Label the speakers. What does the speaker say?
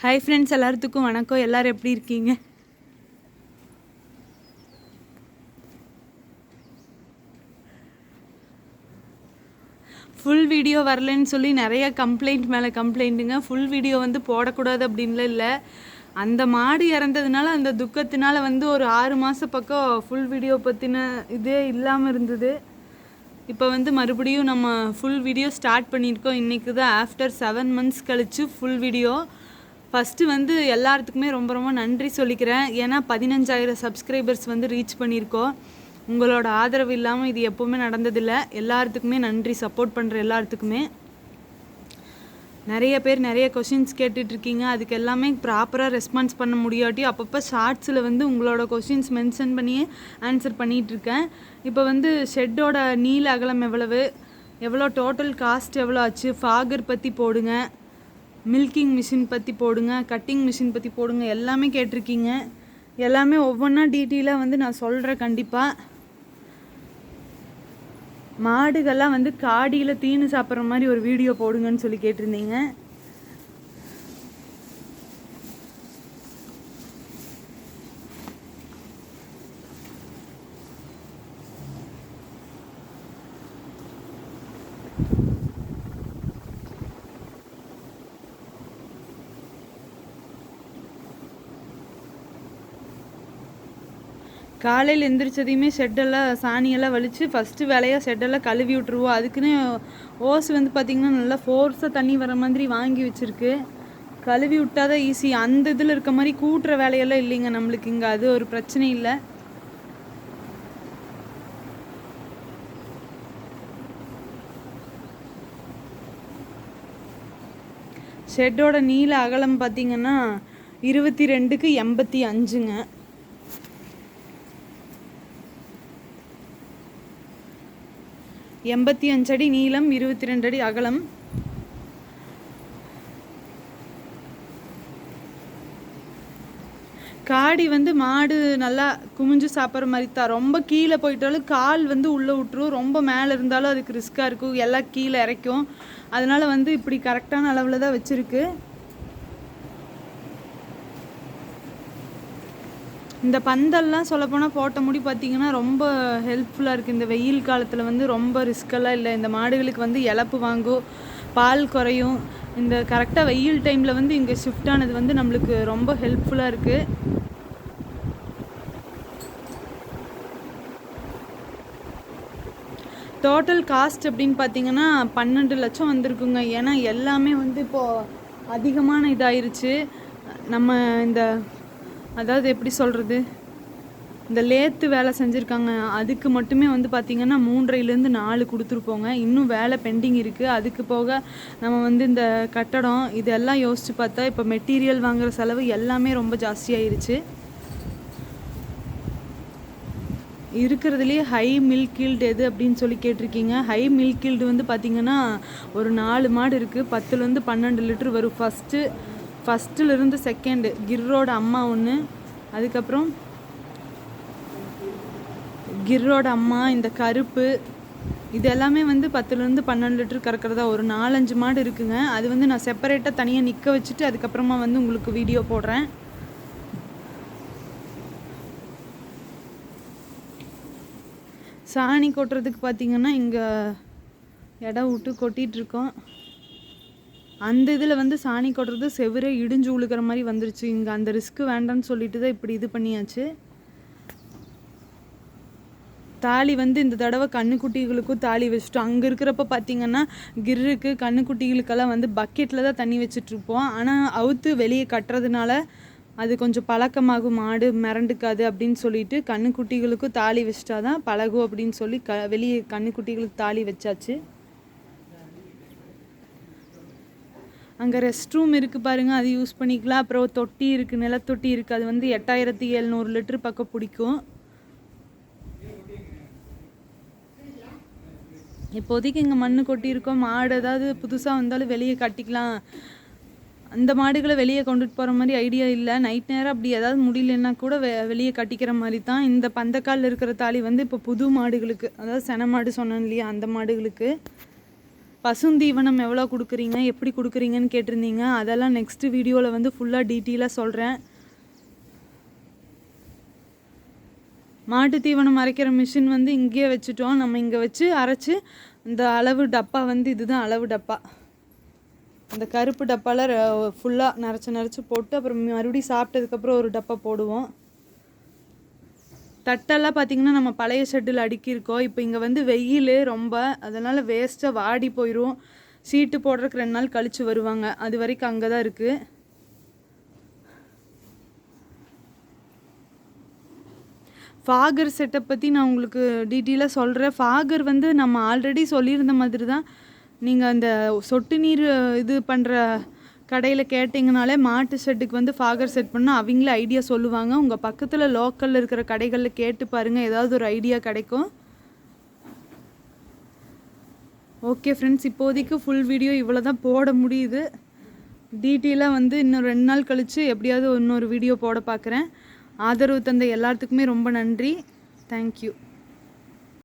Speaker 1: Hi friends எல்லாத்துக்கும் வணக்கம். எல்லாரும் எப்படி இருக்கீங்க? ஃபுல் வீடியோ வரலன்னு சொல்லி நிறைய கம்ப்ளைண்ட் மேலே கம்ப்ளைண்ட்டுங்க ஃபுல் வீடியோ வந்து போடக்கூடாது அப்படின்லாம் இல்லை. அந்த மாடு இறந்ததுனால அந்த துக்கத்தினால வந்து ஒரு ஆறு மாத பக்கம் ஃபுல் வீடியோ பற்றின இதே இல்லாமல் இருந்தது. இப்போ வந்து மறுபடியும் நம்ம ஃபுல் வீடியோ ஸ்டார்ட் பண்ணியிருக்கோம். இன்றைக்கி தான் ஆஃப்டர் செவன் மந்த்ஸ் கழித்து ஃபுல் வீடியோ ஃபஸ்ட்டு வந்து எல்லாத்துக்குமே ரொம்ப ரொம்ப நன்றி சொல்லிக்கிறேன். ஏன்னா பதினஞ்சாயிரம் சப்ஸ்கிரைபர்ஸ் வந்து ரீச் பண்ணியிருக்கோம். உங்களோட ஆதரவு இல்லாமல் இது எப்போவுமே நடந்ததில்லை. எல்லாத்துக்குமே நன்றி. சப்போர்ட் பண்ணுற எல்லாத்துக்குமே நிறைய பேர் நிறைய கொஷின்ஸ் கேட்டுட்ருக்கீங்க. அதுக்கு எல்லாமே ப்ராப்பராக ரெஸ்பான்ஸ் பண்ண முடியாட்டி அப்பப்போ ஷார்ட்ஸில் வந்து உங்களோட கொஷின்ஸ் மென்ஷன் பண்ணியே ஆன்சர் பண்ணிகிட்ருக்கேன் இப்போ வந்து ஷெட்டோட நீல அகலம் எவ்வளவு? எவ்வளோ டோட்டல் காஸ்ட் எவ்வளோ ஆச்சு? ஃபாகர் பற்றி போடுங்க. மில்கிங் மிஷின் பற்றி போடுங்க கட்டிங் மிஷின் பற்றி போடுங்க எல்லாமே கேட்டிருக்கீங்க. எல்லாமே ஒவ்வொன்றா டீட்டெயிலாக வந்து நான் சொல்கிறேன் கண்டிப்பாக மாடுகள்லாம் வந்து காடியில் தீனு சாப்பிட்ற மாதிரி ஒரு வீடியோ போடுங்கன்னு சொல்லி கேட்டிருந்தீங்க. காலையில் எந்திரிச்சதையுமே ஷெட்டெல்லாம் சாணியெல்லாம் வலித்து ஃபஸ்ட்டு வேலையாக ஷெட்டெல்லாம் கழுவி விட்ருவோம் அதுக்குன்னு ஓஸ் வந்து பார்த்திங்கன்னா நல்லா ஃபோர்ஸாக தண்ணி வர மாதிரி வாங்கி வச்சுருக்கு. கழுவி விட்டாதான் ஈஸி அந்த இதில் இருக்க மாதிரி கூட்டுற வேலையெல்லாம் இல்லைங்க நம்மளுக்கு இங்கே. அது ஒரு பிரச்சனை இல்லை. ஷெட்டோட நீள அகலம் பார்த்தீங்கன்னா இருபத்தி ரெண்டுக்கு எண்பத்தி அஞ்சுங்க. எண்பத்தி அஞ்சு அடி நீளம் இருபத்தி ரெண்டு அடி அகலம். காடி வந்து மாடு நல்லா குமிஞ்சு சாப்பிட்ற மாதிரி தான். ரொம்ப கீழே போயிட்டாலும் கால் வந்து உள்ளே விட்டுரும். ரொம்ப மேலே இருந்தாலும் அதுக்கு ரிஸ்க்காக இருக்கும். எல்லாம் கீழே இறைக்கும். அதனால் வந்து இப்படி கரெக்டான அளவில் தான் வச்சுருக்கு. இந்த பந்தல்லாம் சொல்லப்போனால் போட்ட முடி பார்த்தீங்கன்னா ரொம்ப ஹெல்ப்ஃபுல்லாக இருக்குது இந்த வெயில் காலத்தில் வந்து ரொம்ப ரிஸ்க்கெல்லாம் இல்லை. இந்த மாடுகளுக்கு வந்து இழப்பு வாங்கும் பால் குறையும். இந்த கரெக்டாக வெயில் டைமில் வந்து இங்கே ஷிஃப்ட் ஆனது வந்து நம்மளுக்கு ரொம்ப ஹெல்ப்ஃபுல்லாக இருக்குது டோட்டல் காஸ்ட் அப்படின்னு பார்த்தீங்கன்னா பன்னெண்டு லட்சம் வந்திருக்குங்க. ஏன்னா எல்லாமே வந்து இப்போது அதிகமான இதாயிருச்சு. நம்ம இந்த அதாவது எப்படி சொல்கிறது இந்த லேத்து வேலை செஞ்சுருக்காங்க. அதுக்கு மட்டுமே வந்து பார்த்திங்கன்னா மூன்றையிலேருந்து நாலு கொடுத்துருப்போங்க. இன்னும் வேலை பெண்டிங் இருக்குது அதுக்கு போக நம்ம வந்து இந்த கட்டடம் இதெல்லாம் யோசித்து பார்த்தா இப்போ மெட்டீரியல் வாங்குகிற செலவு எல்லாமே ரொம்ப ஜாஸ்தியாயிருச்சு இருக்கிறதுலே ஹை மில்க் ஈல்டு எது அப்படின்னு சொல்லி கேட்டிருக்கீங்க. ஹை மில்க் ஈல்டு வந்து பார்த்திங்கன்னா ஒரு நாலு மாடு இருக்குது பத்துலேருந்து பன்னெண்டு லிட்டர் வரும். ஃபஸ்ட்டு ஃபஸ்ட்டுலேருந்து செகண்டு கிர்ரோட அம்மா ஒன்று அதுக்கப்புறம் கிர்ரோட அம்மா இந்த கருப்பு இது எல்லாமே வந்து பத்துலேருந்து பன்னெண்டு லிட்டர் கறக்கிறதா ஒரு நாலஞ்சு மாடு இருக்குங்க. அது வந்து நான் செப்பரேட்டாக தனியாக நிற்க வச்சுட்டு அதுக்கப்புறமா வந்து உங்களுக்கு வீடியோ போடுறேன். சாணி கொட்டுறதுக்கு பார்த்தீங்கன்னா இங்கே இடம் விட்டு கொட்டிகிட்ருக்கோம் அந்த இதில் வந்து சாணி கொட்டுறது செவரே இடிஞ்சு உழுக்கிற மாதிரி வந்துருச்சு. இங்கே அந்த ரிஸ்க்கு வேண்டாம்னு சொல்லிட்டு தான் இப்படி இது பண்ணியாச்சு. தாலி வந்து இந்த தடவை கண்ணுக்குட்டிகளுக்கும் தாலி வச்சுட்டோம். அங்கே இருக்கிறப்ப பார்த்தீங்கன்னா கிர்ருக்கு கண்ணுக்குட்டிகளுக்கெல்லாம் வந்து பக்கெட்டில் தான் தண்ணி வச்சுட்ருப்போம் ஆனால் அவுத்து வெளியே கட்டுறதுனால அது கொஞ்சம் பழக்கமாகும். மாடு மிரண்டுக்காது அப்படின்னு சொல்லிட்டு கண்ணுக்குட்டிகளுக்கும் தாலி வச்சிட்டா தான் பழகும் அப்படின்னு சொல்லி க வெளியே கண்ணுக்குட்டிகளுக்கு தாலி வச்சாச்சு. அங்கே ரெஸ்ட் ரூம் இருக்குது பாருங்கள் அது யூஸ் பண்ணிக்கலாம். அப்புறம் தொட்டி இருக்குது நிலத்தொட்டி இருக்குது அது வந்து எட்டாயிரத்தி எழுநூறு லிட்டர் பக்கம் பிடிக்கும். இப்போதைக்கு இங்கே மண் கொட்டியிருக்கோம். மாடு ஏதாவது புதுசாக வந்தாலும் வெளியே கட்டிக்கலாம். அந்த மாடுகளை வெளியே கொண்டுட்டு போகிற மாதிரி ஐடியா இல்லை. நைட் நேரம் அப்படி ஏதாவது முடியலன்னா கூட வெ வெளியே கட்டிக்கிற மாதிரி தான். இந்த பந்தக்காலில் இருக்கிற தாலி வந்து இப்போ புது மாடுகளுக்கு அதாவது சென மாடு சொன்னேன் இல்லையா அந்த மாடுகளுக்கு. பசுந்தீவனம் எவ்வளோ கொடுக்குறீங்க எப்படி கொடுக்குறீங்கன்னு கேட்டிருந்தீங்க. அதெல்லாம் நெக்ஸ்ட்டு வீடியோவில் வந்து ஃபுல்லாக டீட்டெயிலாக சொல்கிறேன் மாட்டு தீவனம் அரைக்கிற மிஷின் வந்து இங்கேயே வச்சுட்டோம். நம்ம இங்கே வச்சு அரைச்சி இந்த அளவு டப்பா வந்து இதுதான் அளவு டப்பா. அந்த கருப்பு டப்பாவில் ஃபுல்லாக நிறச்சி நிறச்சி போட்டு அப்புறம் மறுபடியும் சாப்பிட்டதுக்கப்புறம் ஒரு டப்பா போடுவோம். தட்டெல்லாம் பார்த்தீங்கன்னா நம்ம பழைய ஷெட்டில் அடுக்கியிருக்கோம். இப்போ இங்கே வந்து வெயில் ரொம்ப அதனால் வேஸ்ட்டாக வாடி போயிடும் சீட்டு போடுறதுக்கு ரெண்டு நாள் கழித்து வருவாங்க. அது வரைக்கும் அங்கே தான் இருக்குது ஃபாகர் செட்டை பற்றி நான் உங்களுக்கு டீட்டெயிலாக சொல்கிறேன் ஃபாகர் வந்து நம்ம ஆல்ரெடி சொல்லியிருந்த மாதிரி தான் நீங்கள் அந்த சொட்டு நீர் இது பண்ணுற கடையில் கேட்டிங்கனாலே மாட்டு ஷெட்டுக்கு வந்து ஃபாகர் செட் பண்ணால் அவங்களே ஐடியா சொல்லுவாங்க. உங்கள் பக்கத்தில் லோக்கலில் இருக்கிற கடைகளில் கேட்டு பாருங்கள் ஏதாவது ஒரு ஐடியா கிடைக்கும். ஓகே ஃப்ரெண்ட்ஸ் இப்போதைக்கு ஃபுல் வீடியோ இவ்வளோ தான் போட முடியுது. டீட்டெயிலாக வந்து இன்னும் ரெண்டு நாள் கழித்து எப்படியாவது இன்னொரு வீடியோ போட பார்க்குறேன் ஆதரவு தந்த எல்லாத்துக்குமே ரொம்ப நன்றி. தேங்க்யூ